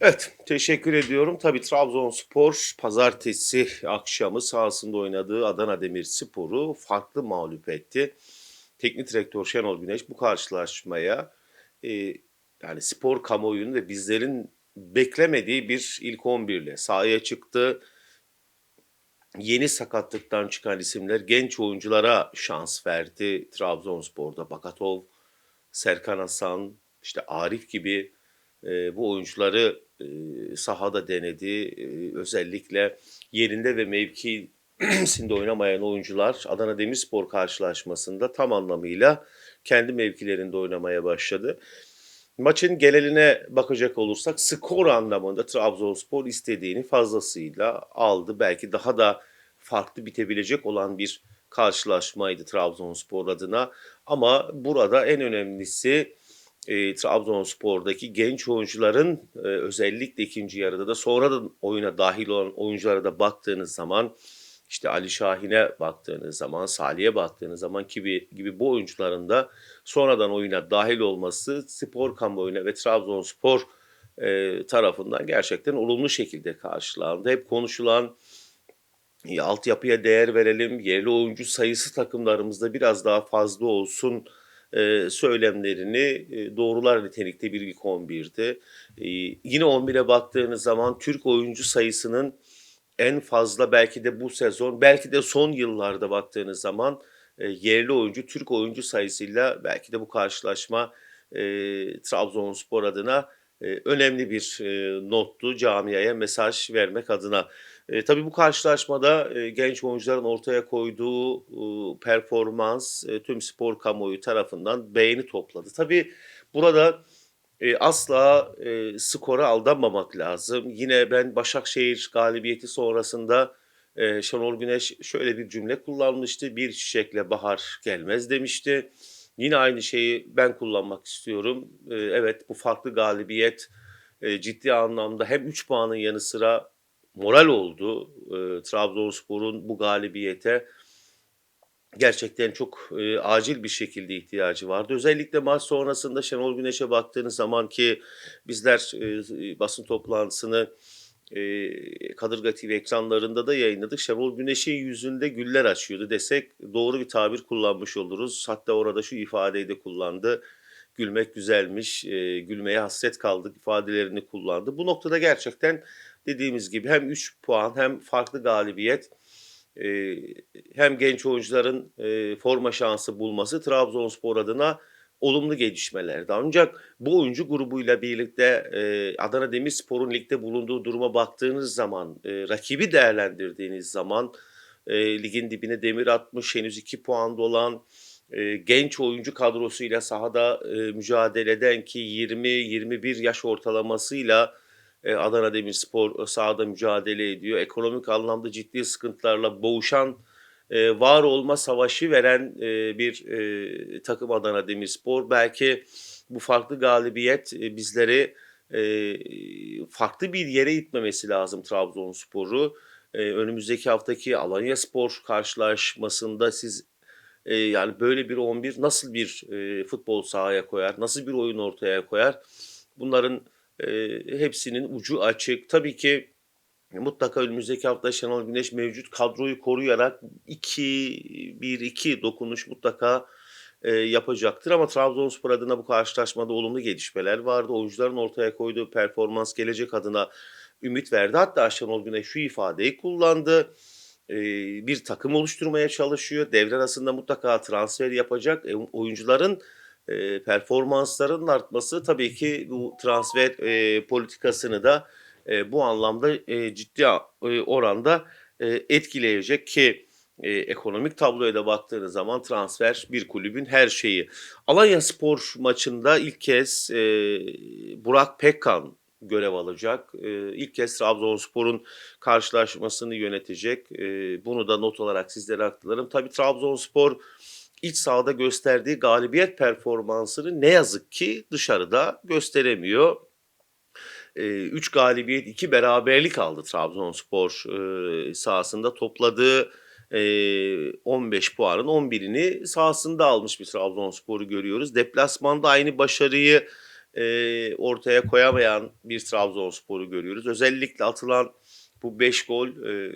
Evet, teşekkür ediyorum. Tabii Trabzonspor pazartesi akşamı sahasında oynadığı Adana Demirspor'u farklı mağlup etti. Teknik direktör Şenol Güneş bu karşılaşmaya e, yani spor kamuoyunun ve bizlerin beklemediği bir ilk 11 ile sahaya çıktı. Yeni sakatlıktan çıkan isimler genç oyunculara şans verdi. Trabzonspor'da Bakatov, Serkan Hasan, işte Arif gibi e, bu oyuncuları e, sahada denedi. Özellikle yerinde ve mevkisinde oynamayan oyuncular Adana Demirspor karşılaşmasında tam anlamıyla kendi mevkilerinde oynamaya başladı. Maçın geneline bakacak olursak skor anlamında Trabzonspor istediğini fazlasıyla aldı. Belki daha da farklı bitebilecek olan bir karşılaşmaydı Trabzonspor adına. Ama burada en önemlisi e, Trabzonspor'daki genç oyuncuların e, özellikle ikinci yarıda da sonradan oyuna dahil olan oyunculara da baktığınız zaman işte Ali Şahin'e baktığınız zaman, Salih'e baktığınız zaman gibi gibi bu oyuncuların da sonradan oyuna dahil olması spor kamuoyuna ve Trabzonspor e, tarafından gerçekten olumlu şekilde karşılandı. Hep konuşulan e, altyapıya değer verelim, yerli oyuncu sayısı takımlarımızda biraz daha fazla olsun e, söylemlerini e, doğrular nitelikte bir ilk 11'di. E, yine 11'e baktığınız zaman Türk oyuncu sayısının en fazla belki de bu sezon, belki de son yıllarda baktığınız zaman e, yerli oyuncu, Türk oyuncu sayısıyla belki de bu karşılaşma Trabzonspor adına önemli bir e, nottu camiaya mesaj vermek adına. E, tabii bu karşılaşmada e, genç oyuncuların ortaya koyduğu e, performans e, tüm spor kamuoyu tarafından beğeni topladı. Tabii burada e, asla e, skora aldanmamak lazım. Yine ben Başakşehir galibiyeti sonrasında e, Şenol Güneş şöyle bir cümle kullanmıştı. Bir çiçekle bahar gelmez demişti. Yine aynı şeyi ben kullanmak istiyorum. E, evet bu farklı galibiyet e, ciddi anlamda hem 3 puanın yanı sıra moral oldu. E, Trabzonspor'un bu galibiyete gerçekten çok e, acil bir şekilde ihtiyacı vardı. Özellikle maç sonrasında Şenol Güneş'e baktığınız zaman ki bizler e, basın toplantısını e, Kadırga TV ekranlarında da yayınladık. Şenol Güneş'in yüzünde güller açıyordu desek doğru bir tabir kullanmış oluruz. Hatta orada şu ifadeyi de kullandı. Gülmek güzelmiş, e, gülmeye hasret kaldık ifadelerini kullandı. Bu noktada gerçekten dediğimiz gibi hem 3 puan hem farklı galibiyet e, hem genç oyuncuların e, forma şansı bulması Trabzonspor adına olumlu gelişmelerdi. Ancak bu oyuncu grubuyla birlikte e, Adana Demirspor'un ligde bulunduğu duruma baktığınız zaman, e, rakibi değerlendirdiğiniz zaman e, ligin dibine demir atmış, henüz 2 puanda olan e, genç oyuncu kadrosuyla sahada e, mücadele eden ki 20-21 yaş ortalamasıyla e, Adana Demirspor sahada mücadele ediyor. Ekonomik anlamda ciddi sıkıntılarla boğuşan var olma savaşı veren bir takım Adana Demirspor. Belki bu farklı galibiyet bizleri farklı bir yere itmemesi lazım Trabzonspor'u. Önümüzdeki haftaki Alanya Spor karşılaşmasında siz e, yani böyle bir 11 nasıl bir e, futbol sahaya koyar, nasıl bir oyun ortaya koyar? Bunların e, hepsinin ucu açık. Tabii ki mutlaka önümüzdeki hafta Şenol Güneş mevcut kadroyu koruyarak 2-1-2 dokunuş mutlaka e, yapacaktır. Ama Trabzonspor adına bu karşılaşmada olumlu gelişmeler vardı. Oyuncuların ortaya koyduğu performans gelecek adına ümit verdi. Hatta Şenol Güneş şu ifadeyi kullandı. Bir takım oluşturmaya çalışıyor. Devre arasında mutlaka transfer yapacak. E, oyuncuların e, performanslarının artması tabii ki bu transfer e, politikasını da e, bu anlamda e, ciddi e, oranda e, etkileyecek ki e, ekonomik tabloya da baktığınız zaman transfer bir kulübün her şeyi. Alanya Spor maçında ilk kez e, Burak Pekkan görev alacak. E, ilk kez Trabzonspor'un karşılaşmasını yönetecek. E, bunu da not olarak sizlere aktarırım. Tabii Trabzonspor iç sahada gösterdiği galibiyet performansını ne yazık ki dışarıda gösteremiyor. 3 galibiyet 2 beraberlik aldı Trabzonspor e, sahasında topladığı 15 puanın 11'ini sahasında almış bir Trabzonspor'u görüyoruz. Deplasmanda aynı başarıyı e, ortaya koyamayan bir Trabzonspor'u görüyoruz. Özellikle atılan bu 5 gol e,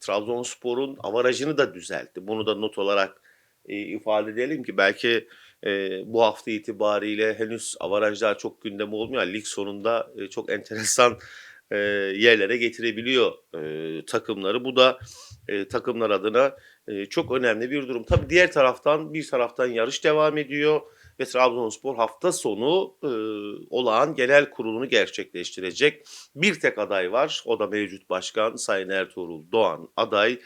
Trabzonspor'un avarajını da düzeltti. Bunu da not olarak e, ifade edelim ki belki e, bu hafta itibariyle henüz avarajlar çok gündem olmuyor. Lig sonunda e, çok enteresan e, yerlere getirebiliyor e, takımları. Bu da e, takımlar adına e, çok önemli bir durum. Tabii diğer taraftan bir taraftan yarış devam ediyor ve Trabzonspor hafta sonu e, olağan genel kurulunu gerçekleştirecek. Bir tek aday var. O da mevcut başkan Sayın Ertuğrul Doğan aday.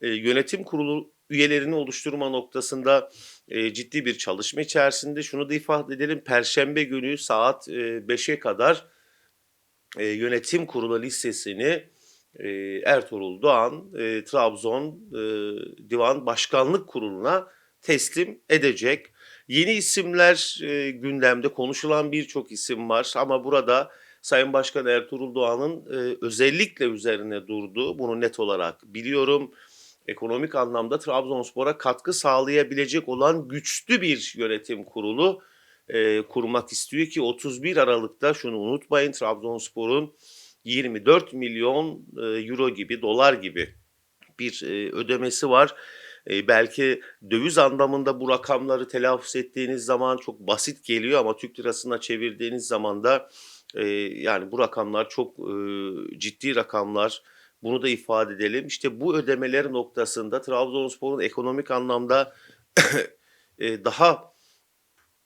E, yönetim kurulu üyelerini oluşturma noktasında e, ciddi bir çalışma içerisinde. Şunu da ifade edelim. Perşembe günü saat e, 5'e kadar e, yönetim kurulu listesini e, Ertuğrul Doğan e, Trabzon e, Divan Başkanlık Kurulu'na teslim edecek. Yeni isimler e, gündemde konuşulan birçok isim var ama burada Sayın Başkan Ertuğrul Doğan'ın e, özellikle üzerine durduğu bunu net olarak biliyorum. Ekonomik anlamda Trabzonspor'a katkı sağlayabilecek olan güçlü bir yönetim kurulu e, kurmak istiyor ki 31 Aralık'ta şunu unutmayın Trabzonspor'un 24 milyon e, euro gibi dolar gibi bir e, ödemesi var. E, belki döviz anlamında bu rakamları telaffuz ettiğiniz zaman çok basit geliyor ama Türk lirasına çevirdiğiniz zaman da e, yani bu rakamlar çok e, ciddi rakamlar. Bunu da ifade edelim. İşte bu ödemeler noktasında Trabzonspor'un ekonomik anlamda e, daha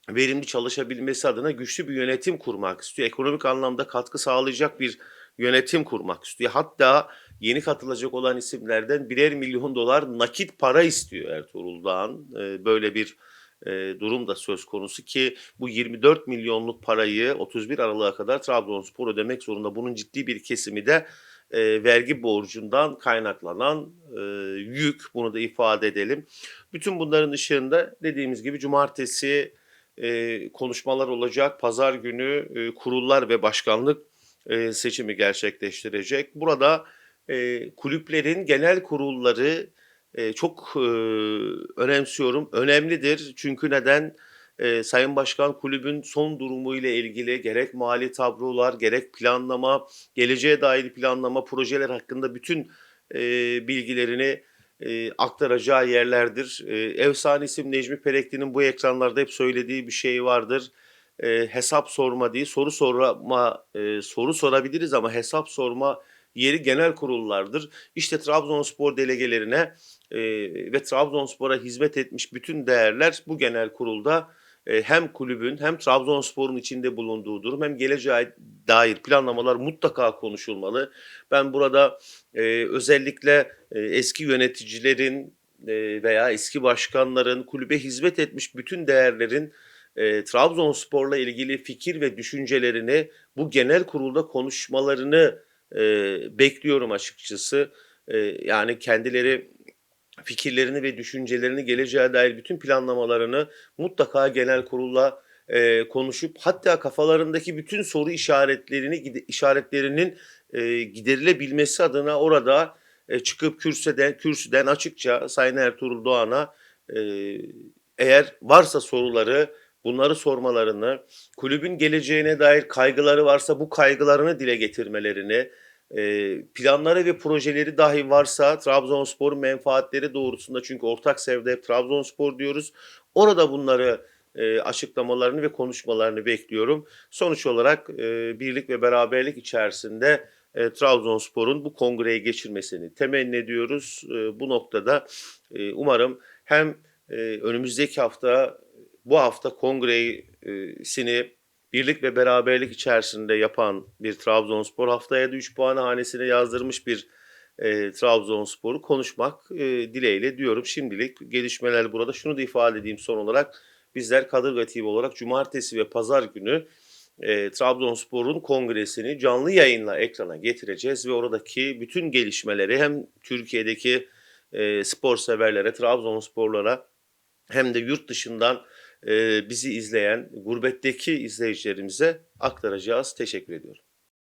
verimli çalışabilmesi adına güçlü bir yönetim kurmak istiyor. Ekonomik anlamda katkı sağlayacak bir yönetim kurmak istiyor. Hatta yeni katılacak olan isimlerden birer milyon dolar nakit para istiyor Ertuğrul Dağ'ın. Ee, böyle bir e, durum da söz konusu ki bu 24 milyonluk parayı 31 Aralık'a kadar Trabzonspor ödemek zorunda. Bunun ciddi bir kesimi de e, vergi borcundan kaynaklanan e, yük. Bunu da ifade edelim. Bütün bunların ışığında dediğimiz gibi cumartesi e, konuşmalar olacak. Pazar günü e, kurullar ve başkanlık e, seçimi gerçekleştirecek. Burada e, kulüplerin genel kurulları e, çok e, önemsiyorum. Önemlidir çünkü neden? E, Sayın Başkan kulübün son durumu ile ilgili gerek mali tablolar, gerek planlama, geleceğe dair planlama, projeler hakkında bütün e, bilgilerini e, aktaracağı yerlerdir. E, efsane isim Necmi Perekli'nin bu ekranlarda hep söylediği bir şey vardır. E, hesap sorma değil, soru sorma, e, soru sorabiliriz ama hesap sorma yeri genel kurullardır. İşte Trabzonspor delegelerine e, ve Trabzonspor'a hizmet etmiş bütün değerler bu genel kurulda e, hem kulübün hem Trabzonspor'un içinde bulunduğu durum hem geleceğe dair planlamalar mutlaka konuşulmalı. Ben burada e, özellikle e, eski yöneticilerin e, veya eski başkanların kulübe hizmet etmiş bütün değerlerin e, Trabzonspor'la ilgili fikir ve düşüncelerini bu genel kurulda konuşmalarını e, bekliyorum açıkçası. E, yani kendileri fikirlerini ve düşüncelerini geleceğe dair bütün planlamalarını mutlaka genel kurulla e, konuşup hatta kafalarındaki bütün soru işaretlerini işaretlerinin e, giderilebilmesi adına orada e, çıkıp kürsüden kürsüden açıkça Sayın Ertuğrul Doğan'a e, eğer varsa soruları bunları sormalarını, kulübün geleceğine dair kaygıları varsa bu kaygılarını dile getirmelerini, planları ve projeleri dahi varsa Trabzonspor menfaatleri doğrusunda çünkü ortak sevde Trabzonspor diyoruz. Orada bunları e, açıklamalarını ve konuşmalarını bekliyorum. Sonuç olarak e, birlik ve beraberlik içerisinde e, Trabzonspor'un bu kongreyi geçirmesini temenni ediyoruz. Bu noktada umarım hem önümüzdeki hafta bu hafta kongresini birlik ve beraberlik içerisinde yapan bir Trabzonspor haftaya da 3 puanı hanesine yazdırmış bir e, Trabzonspor'u konuşmak e, dileğiyle diyorum. Şimdilik gelişmeler burada. Şunu da ifade edeyim son olarak. Bizler Kadırga TV olarak cumartesi ve pazar günü e, Trabzonspor'un kongresini canlı yayınla ekrana getireceğiz ve oradaki bütün gelişmeleri hem Türkiye'deki e, spor severlere, Trabzonsporlara hem de yurt dışından bizi izleyen gurbetteki izleyicilerimize aktaracağız. Teşekkür ediyorum.